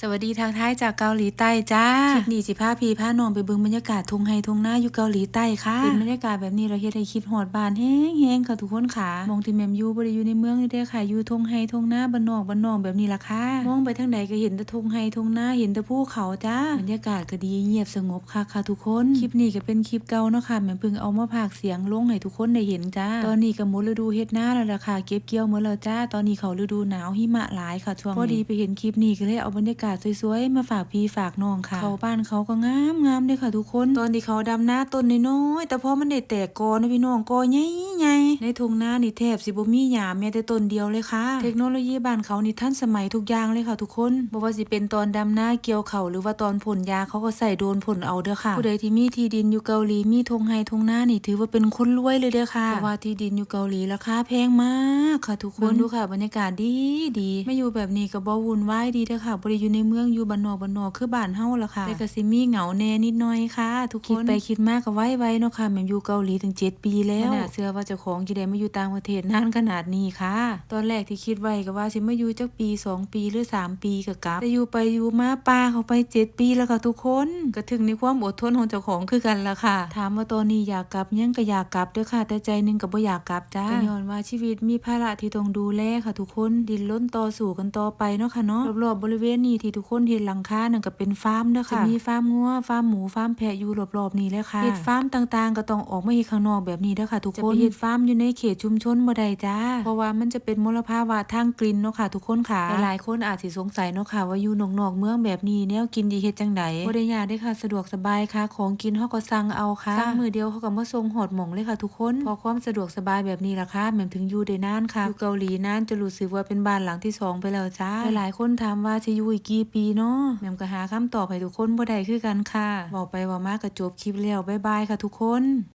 สวัสดีทางท้ายจากเกาหลีใต้จ้าคลิปนี้สิพาพีพาน้องไปเบิ่งบรรยากาศทงไฮทุ่งนาอยู่เกาหลีใต้ค่ะเป็นบรรยากาศแบบนี้เราเฮ็ดให้คิดฮอดบานแห้งๆค่ะทุกคนค่ะมองที่แมมยูบ่ได้อยู่ในเมืองนี่เด้อค่ะอยู่ทงไฮทุ่งนาบ้านนอกบ้านนอกแบบนี้ล่ะค่ะมองไปทางใดก็เห็นแต่ทงไฮทุ่งนาเห็นแต่ภูเขาจ้าบรรยากาศก็ดีเงียบสงบค่ะค่ะทุกคนคลิปนี้ก็เป็นคลิปเก่าเนาะค่ะแม่เพิ่งเอามาพากเสียงลงให้ทุกคนได้เห็นจ้าตอนนี้ก็หมดฤดูเฮ็ดนาแล้วล่ะค่ะเก็บเกี่ยวหมดแล้วจ้าตอนนี้เขาฤดูหนาวหิมะหลายค่ะช่วงนี้พอดีไปเห็นคลิปนี้ก็เลยเอาบรรยากาศสวยๆ มาฝากพี่ฝากน้องค่ะ เขาบ้านเขาก็งามงามเลยค่ะทุกคน ตอนที่เขาดำหน้าต้นน้อยๆ แต่พอมันได้แตกกอนะพี่น้องกอใหญ่ๆในทุ่งนานี่แทบสิบ่มีหญ้าแม้แต่ต้นเดียวเลยค่ะ เทคโนโลยีบ้านเขานี่ทันสมัยทุกอย่างเลยค่ะทุกคนบ่ว่าสิเป็นตอนดำหน้าเกี่ยวเขาวหรือว่าตอนผลยาเขาก็ใส่โดรนผลเอาเด้อค่ะ ผู้ใดที่มีที่ดินอยู่เกาหลีมีทงไฮทงหน้านี่ถือว่าเป็นคนรวยเลยเด้อค่ะเพราะว่าที่ดินอยู่เกาหลีราคาแพงมากค่ะทุกคนดูค่ะบรรยากาศดีดีไม่อยู่แบบนี้ก็บ่วุ่นวายดีเด้อค่ะบ่ได้อยู่ในเมืองอยู่บ้านนอกบ้านนอกคือบ้านเฮาล่ะค่ะแต่ก็สิมีเหงาแน่นิดหน่อยค่ะ ทุกคนคิดไปคิดมาก็ไว้ไว้เนาะค่ะแม่นอยู่เกาหลีถึง 7 ปีแล้วบ่น่าเชื่อว่าเจ้าของสิได้มาอยู่ต่างประเทศนานขนาดนี้ค่ะ ตอนแรกที่คิดไว้ก็ว่าสิมาอยู่จักปี 2 ปีหรือ 3 ปีก็กลับแต่อยู่ไปอยู่มาป้าเขาไป 7 ปีแล้วค่ะทุกคนก็ถึงในความอดทนของเจ้าของคือกันล่ะค่ะ ถามว่าตอนนี้อยากกลับยังก็อยากกลับเด้อค่ะ แต่ใจหนึงก็บ่อยากกลับจ้าก็ย้อนว่าชีวิตมีภาระที่ต้องดูแลค่ะ ทุกคน ดิ้นรนต่อสู้กันต่อไปเนาะค่ะเนาะรอบๆบริเวณนี้ที่ทุกคนเห็นหลังคานั่นก็เป็นฟาร์มเด้อค่ะจะมีฟาร์มงัวฟาร์มหมูฟาร์มแพะอยู่รอบๆนี้เลยค่ะเฮ็ดฟาร์มต่างๆ ก็ต้องออกมาเฮ็ดข้างนอกแบบนี้เด้อค่ะ ทุกคนจะไปเฮ็ดฟาร์มอยู่ในเขตชุมชนบ่ได้จ้า เพราะว่ามันจะเป็นมลภาวะทางกลิ่นเนาะค่ะ ทุกคนค่ะหลายๆคนอาจสิสงสัยเนาะค่ะ ว่าอยู่นอกๆเมืองแบบนี้แนวกินดีเฮ็ดจังไดบ่ได้ยากเด้อค่ะ สะดวกสบายค่ะ ของกินเฮาก็สั่งเอาค่ะสั่งมื้อเดียวเขาก็มาส่งฮอดหม่องเลยค่ะ ทุกคนเพราะความสะดวกสบายแบบนี้ล่ะค่ะแม่นถึงอยู่ได้นานค่ะอยู่เกาหลีนานจะรู้สึกว่าเป็นบ้านหลังที่สองไปแล้วจ้าหลายๆคนถามว่าสิอยู่อีกกี่ปีเนาะแม่มก็หาคำตอบให้ทุกคนบ่ได้คือกันค่ะบอกไปว่ามากก็จบคลิปแล้วบ๊ายบายค่ะทุกคน